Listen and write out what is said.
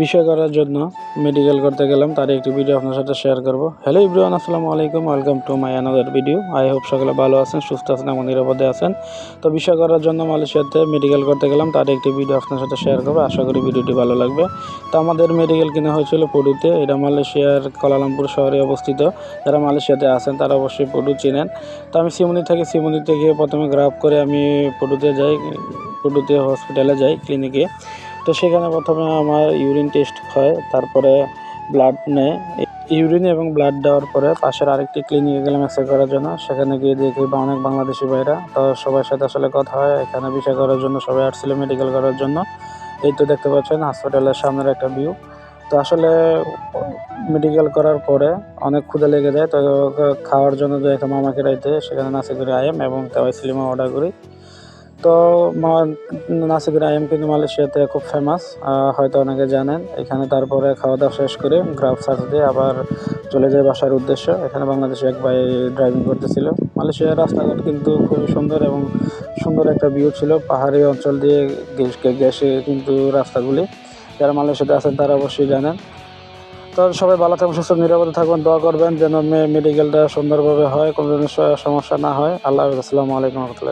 বিষয় করার জন্য মেডিকেল করতে গেলাম তার একটি ভিডিও আপনার সাথে শেয়ার করব। হ্যালো ইব্রাহিম আসসালামু আলাইকুম welcome to my another video I hope সকলে ভালো আছেন, সুস্থ আছেন, এবং নিরাপদে আছেন। তো বিষয় করার জন্য মালয়েশিয়াতে মেডিকেল করতে গেলাম তার একটি ভিডিও আপনার সাথে শেয়ার করব। আশা করি ভিডিওটি ভালো লাগবে। তো আমাদের মেডিকেল কিনা হয়েছিল পডুতে এটা মালয়েশিয়ার কলালামপুর শহরে অবস্থিত। যারা মালয়েশিয়াতে আছেন, তারা অবশ্যই পডু চিনেন। তো আমি সিমুনি থাকি সিমুনি থেকে প্রথমে গ্রাফ করে আমি পডুতে যাই পডুতে হসপিটালে যাই ক্লিনিকে তো সেখানে প্রথমে আমার ইউরিন টেস্ট হয়, তারপরে ব্লাড নেয়। ইউরিন এবং ব্লাড দেওয়ার পরে পাশের আরেকটি ক্লিনিকে গেলাম এক্সরে করার জন্য। সেখানে গিয়ে দেখি বা অনেক বাংলাদেশি ভাইরা, তো সবার সাথে আসলে কথা হয়। এখানে বিষয় করার জন্য সবাই আসছিল মেডিকেল করার জন্য। এই তো দেখতে পাচ্ছেন হসপিটালের সামনের একটা ভিউ তো আসলে মেডিকেল করার পরে অনেক ক্ষুদে লেগে যায়। তো খাওয়ার জন্য যে একটা মামাকে রাইতে, সেখানে নাসি করে আইএম এবং তাওয়াই সিলিমা অর্ডার করি। তো নাসিকের আইএম কিন্তু মালয়েশিয়াতে খুব ফেমাস হয়তো অনেকে জানেন। এখানে তারপরে খাওয়া দাওয়া শেষ করে গ্রাফ সার্চ দিয়ে আবার চলে যায় বাসার উদ্দেশ্য। এখানে বাংলাদেশে এক ভাই ড্রাইভিং করতেছিল। মালয়েশিয়ার রাস্তাঘাট কিন্তু খুবই সুন্দর এবং সুন্দর একটা ভিউ ছিল। পাহাড়ি অঞ্চল দিয়ে গ্যাসে কিন্তু রাস্তাগুলি। যারা মালয়েশিয়াতে আছেন তারা অবশ্যই জানেন। তো সবাই ভালো থাকবেন, সুস্থ নিরাপদে থাকবেন। দোয়া করবেন যেন মেডিকেলটা সুন্দরভাবে হয়, কোনো ধরনের সমস্যা না হয়। আল্লাহ আসসালামু আলাইকুম রহমতুল্লাহ।